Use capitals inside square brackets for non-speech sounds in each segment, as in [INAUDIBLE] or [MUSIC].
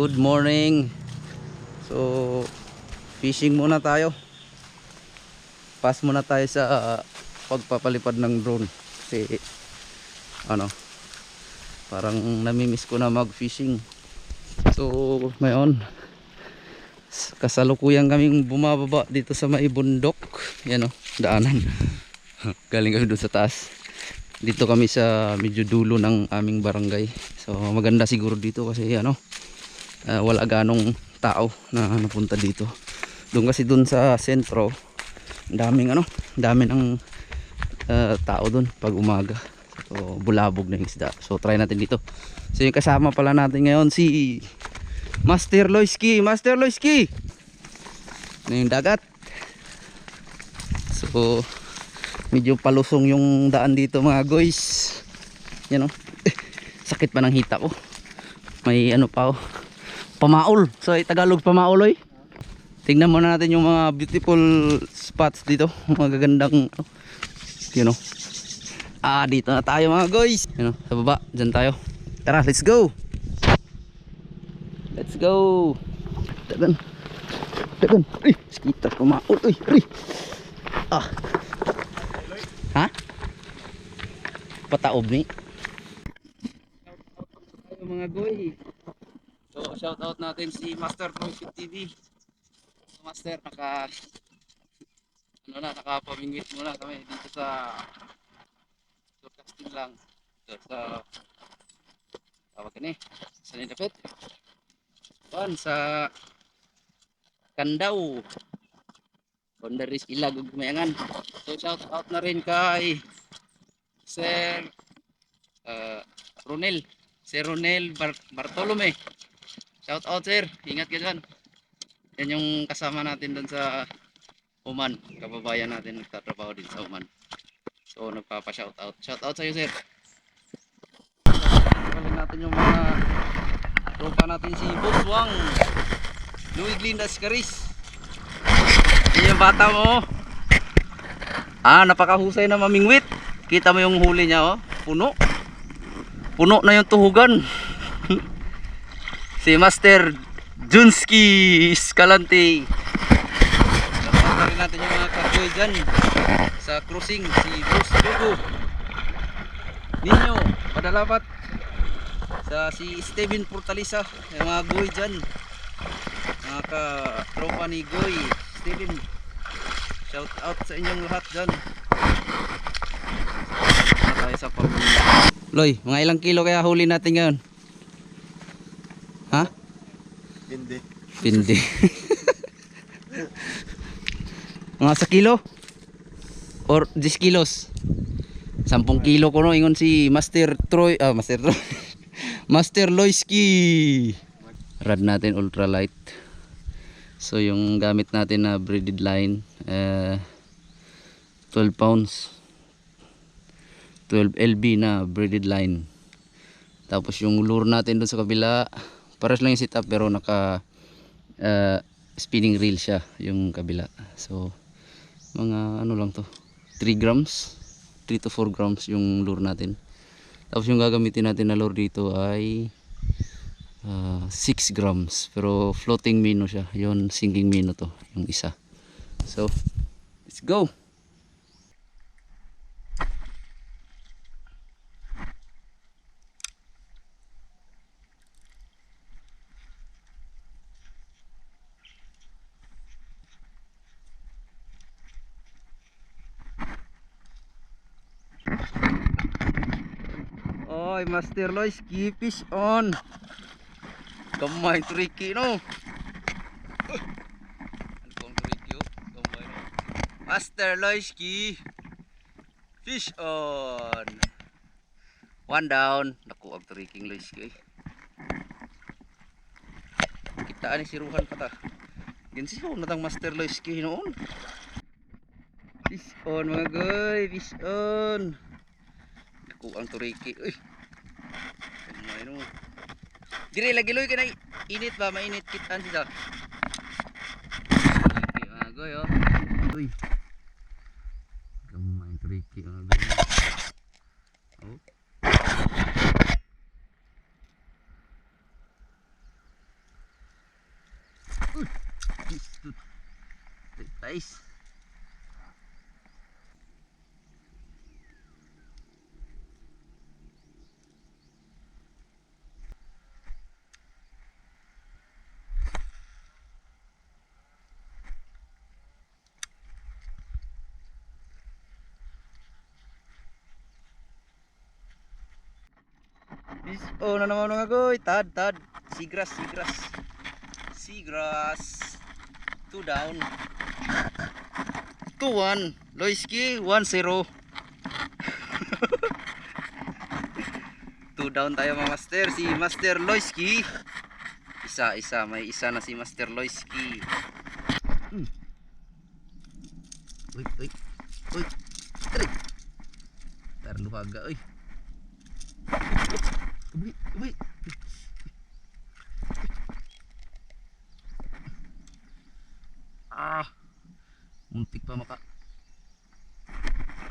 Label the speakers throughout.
Speaker 1: Good morning. So, fishing muna tayo. Pass muna tayo sa uh, pagpapalipad ng drone. Kasi, ano, parang namimiss ko na mag-fishing. So, ngayon, kasalukuyan kaming bumababa dito sa may bundok. Yan o, daanan. [LAUGHS] Galing kami doon sa taas. Dito kami sa medyo dulo ng aming barangay. So, maganda siguro dito kasi ano, uh, wala ganong tao na napunta dito. Doon kasi doon sa sentro daming ano dami ng uh, tao doon pag umaga. So bulabog na yung isda. So try natin dito. So yung kasama pala natin ngayon si Master Loiski. Master Loiski! Na yung dagat? So medyo palusong yung daan dito mga guys. Yan o [LAUGHS] sakit pa ng hita ko. May ano pa oh pamaol so ay Tagalog pamaol oy. Tingnan muna natin yung mga beautiful spots dito. Mga gagandang oh, you know. Ah dito na tayo mga guys. You know, sa baba dyan tayo. Tara let's go. Let's go. Dagan dagan uy skita pamaol uy uy. Ah. Ha? Pataob ni. Mga goy So, shout out natin si Master Profit TV. So, Master, naka ano na, nakapamingwit muna kami dito sa forecasting lang. So, sa tawag ni, sa nilapit. Kuan, sa Kandaw. Bondaris Ilag ug Mayangan. So, shout out na rin kay Sir uh, Ronel. Sir Ronel Bar Bartolome. Shout out sir, ingat ka dyan. Yan yung kasama natin doon sa Oman. Kababayan natin nagtatrabaho din sa Oman. So nagpapa-shout out. Shout out sa iyo sir. Kaling natin yung mga tropa natin si Boss Wang. Louis Glindas Caris. Yan yung bata mo. Ah, napakahusay na mamingwit. Kita mo yung huli niya oh. Puno. Puno na yung tuhugan. Si Master Junski Escalante. Napaka rin natin yung mga kaboy dyan sa cruising si Boss Dugo. Ninyo, padalapat sa si Steven Portalisa, yung mga goy dyan. Mga ka-tropa ni Goy, Steven. Shout out sa inyong lahat dyan. Loy, mga ilang kilo kaya huli natin ngayon? Ha?
Speaker 2: Hindi.
Speaker 1: Pindi. Mga sa kilo? Or 10 kilos? 10 kilo ko no ingon si Master Troy, ah Master Troy. [LAUGHS] Master Loiski. Rad natin ultralight. So yung gamit natin na braided line eh 12 pounds. 12 LB na braided line. Tapos yung lure natin doon sa kabila, pares lang yung setup pero naka uh, spinning reel siya yung kabila. So mga ano lang to, 3 grams, 3 to 4 grams yung lure natin. Tapos yung gagamitin natin na lure dito ay uh, 6 grams pero floating minnow siya. Yon sinking minnow to, yung isa. So, let's go. Oy, Master Lois, keep fish on. Gamay tricky no. Ano pong tricky oh? No. Master Loiski. Fish on. One down. Naku, ang tricking Loiski. eh. Kitaan ni siruhan pa ta. Ginsiyaw na tang Master Loiski noon. Fish on mga goy, fish on. Naku, ang turiki. Uy. Dire lagi loy kanay init ba mainit kitan sila. Okay, agoy oh. Uy. Gamay tricky ang agoy. Oh. Uy. Tais. Oh na naman mga goy, tad tad, sigras sigras. Sigras. Two down. Two one. Loiski one zero. Two down tayo mga master. Si Master Loiski. Isa isa may isa na si Master Loiski. Hmm. Uy uy uy. Tari. Tarluhaga uy. Uy, uy. Ah. Muntik pa maka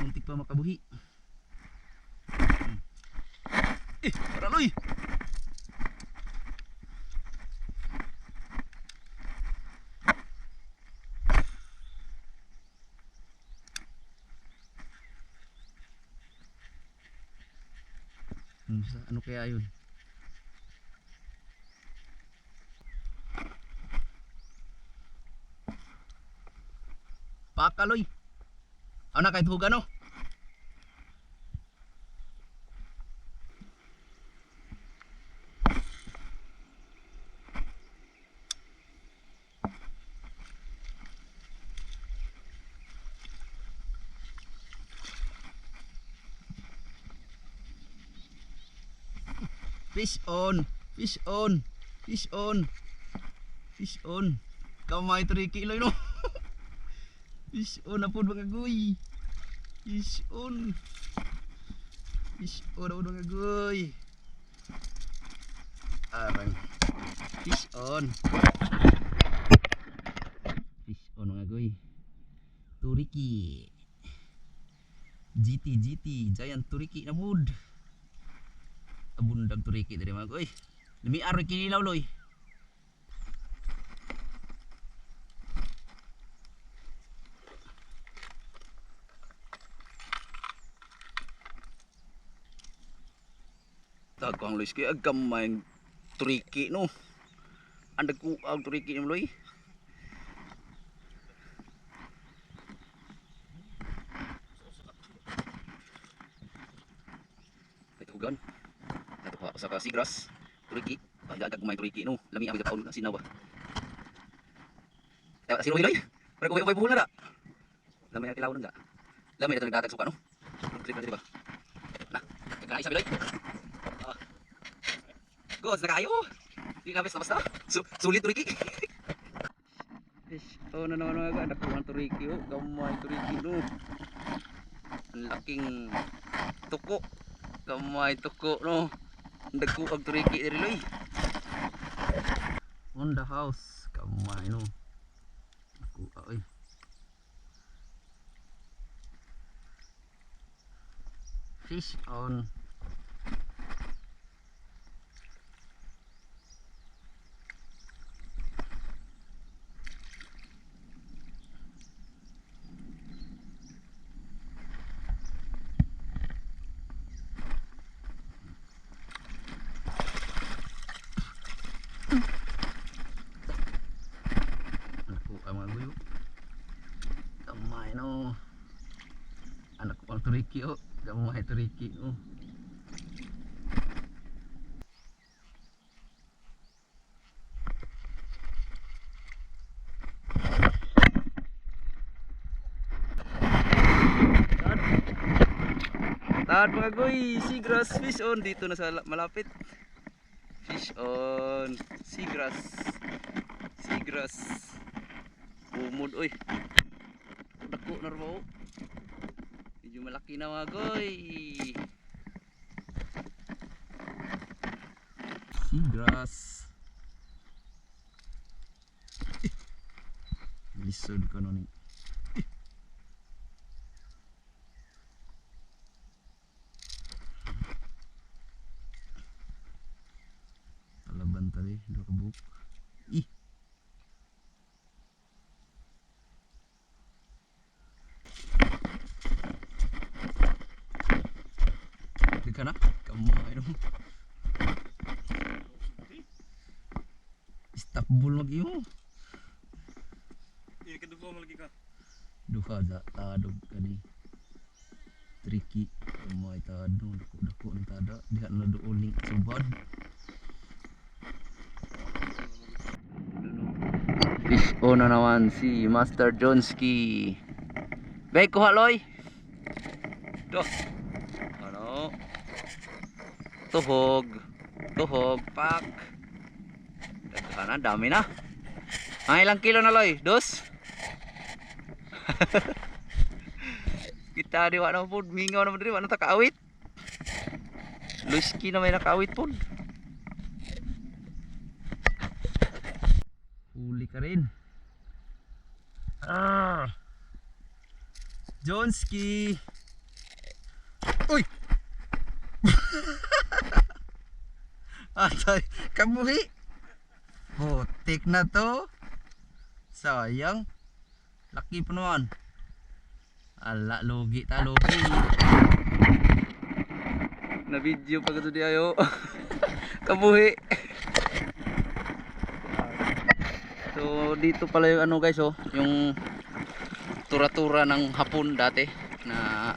Speaker 1: Muntik pa makabuhi. Hmm. Eh, para sa- ano kaya yun? Pakaloy. Ano na kahit huga no? Fish on. Fish on. Fish on. Fish on. Kamay 3 kilo no. [LAUGHS] Fish on na po mga goy. Fish on. Fish on na mga goy. Arang. Fish on. Fish on mga goy. Turiki. GT GT Giant Turiki na mood. Abundag turiki dari mga goy. Demi araw kinilaw loy. Takang loy kaya gamay turiki no. Andag ko ang turiki ni loy. Ito hugan. Ito pa sa kasigras. Turiki. Ay agak kumay turiki no. Lami ang taon sinaw ba. Tayo sino hiloy? Pero kung may buhol na da. Lami ang kilaw na da. Lami na nagdatag suka no. Trip na trip ba. Na, kagana isa biloy. Ah. Gos na kayo. Di na basta basta. Su sulit turiki. [LAUGHS] Fish. Oh, na naman mga anak ko ang turiki oh. Gamay turiki no. Ang laking tuko. Gamay tuko no. Ang turiki diri loy. On the house. Gamay no. Ako oy. Fish on. Ako ang mga guyo. Gamay no. Anak turiki oh. Gamay turiki oh. Tad. Tad mga guy, seagrass fish on dito na sa la- malapit. Fish on, seagrass. Seagrass. Umod oy. Dako na raw. Medyo malaki na mga goy. Seagrass. Lisod ko nun. eh. Takbol mag iyo.
Speaker 2: Ini kedua mo lagi ka.
Speaker 1: Duha da tadog kani. Tricky may tado dako dako ng tada diha na do uling subad. Fish on na naman si Master Jonski. Bay kuha loy. Do. Ano? Tuhog. Tuhog pak. Daghanan dami na. Ang ilang kilo na loy? Dos? Kita di wala po, mingaw naman diri, wala ta kaawit. Luiski na may nakaawit po. Huli ka rin. Ah. Jonski. Uy. [LAUGHS] Atay, kabuhi. Putik na to. Sayang. Laki pa naman. Ala, logi ta, logi. Na video pa ito di ayo. [LAUGHS] Kabuhi. So, dito pala yung ano guys, oh. Yung tura-tura ng hapon dati na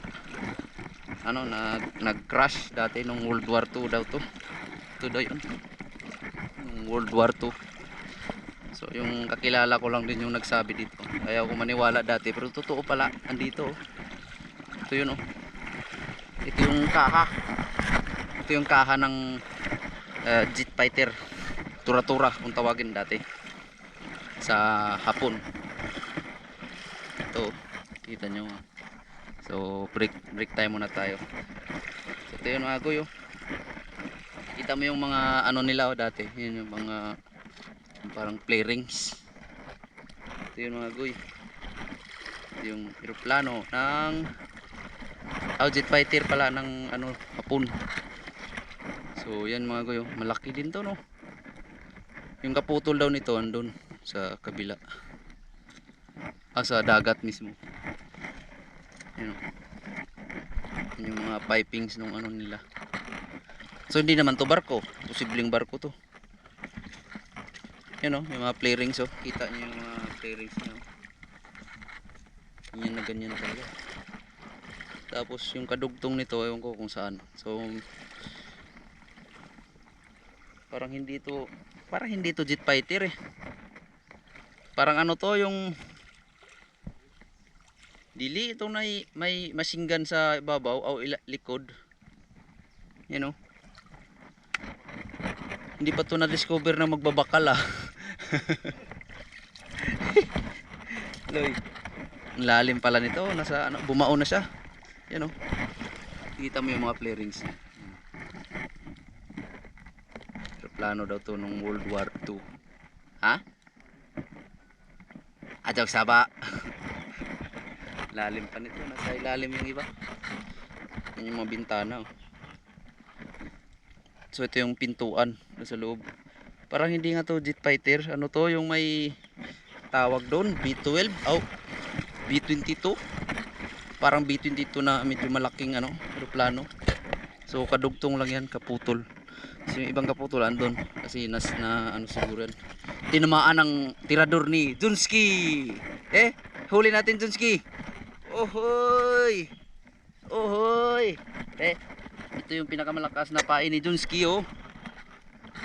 Speaker 1: ano nag nag-crash dati nung World War 2 daw to. Ito daw yun. Nung World War 2. Yung kakilala ko lang din yung nagsabi dito. Ayaw ko maniwala dati pero totoo pala andito. oh. Ito yun oh. Ito yung kaha. Ito yung kaha ng uh, jet fighter. Tura-tura kung tawagin dati. Sa hapon. Ito. Kita nyo. oh. So break break time muna tayo. So ito yun mga guyo. Kita mo yung mga ano nila oh, dati. Yun yung mga parang play rings. Ito yung mga guy. Ito yung aeroplano ng oh, jet fighter pala ng ano hapon. So yan mga guy oh. malaki din to no? Yung kaputol daw nito andun sa kabila. Ah sa dagat mismo. Yan oh. Yung mga pipings nung ano nila. So hindi naman to barko. Posibleng barko to yun o, yung mga play rings o. Kita nyo yung mga play rings nyo. Ganyan na ganyan talaga. Tapos yung kadugtong nito, ewan ko kung saan. So, parang hindi to, parang hindi to jet fighter eh. Parang ano to, yung dili itong may, may machine gun sa ibabaw o likod. Yan o. Hindi pa to na-discover na magbabakal ah. [LAUGHS] Loy. Lalim pala nito, nasa ano, bumao na siya. Yan oh. Kita mo yung mga flarings niya. Plano daw to nung World War 2. Ha? Adjog saba. [LAUGHS] lalim pa nito, nasa ilalim yung iba. Yan yung mga bintana oh. So ito yung pintuan sa loob. Parang hindi nga to jet fighter. Ano to yung may tawag doon? B12? Oh, B22. Parang B22 na medyo malaking ano, aeroplano. So kadugtong lang yan, kaputol. Kasi yung ibang kaputol andun. Kasi nas na ano siguro yan. Tinamaan ng tirador ni Junski. Eh, huli natin Junski. Ohoy! Ohoy! Eh, ito yung pinakamalakas na pain ni Junski oh.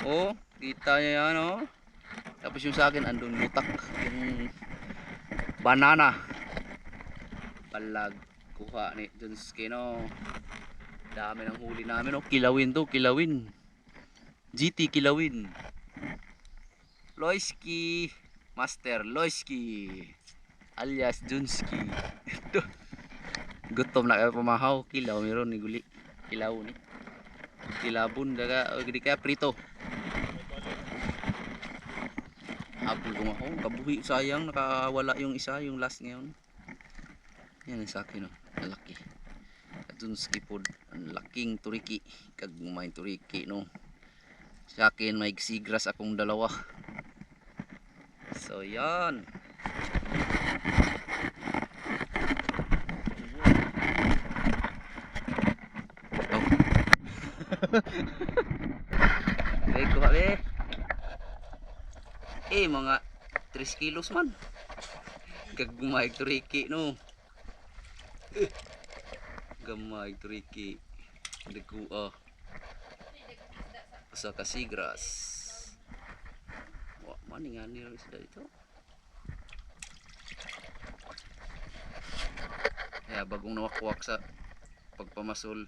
Speaker 1: Oh, kita niyo yan oh. Tapos yung sa akin andun mutak yung banana. Palag kuha ni Junski no. Dami ng huli namin oh. Kilawin to, kilawin. GT kilawin. Loiski Master Loiski alias Junski. [LAUGHS] Gutom na kayo pumahaw, kilaw meron ni guli kilaw ni. Kilabon daga gidi kaya prito. Apple ko ako kabuhi sayang nakawala yung isa yung last ngayon. Yan sa akin no malaki atun skipod ang laking turiki kag may turiki no. Sa akin may sigras akong dalawa. So yan Baik ko be. Eh, mga 3 kilos man. Gagmay turiki no. Gamay turiki. Dagkua. Usa ka sigras. Wa man nga ni isda ito. Kaya bagong nawakwak sa pagpamasol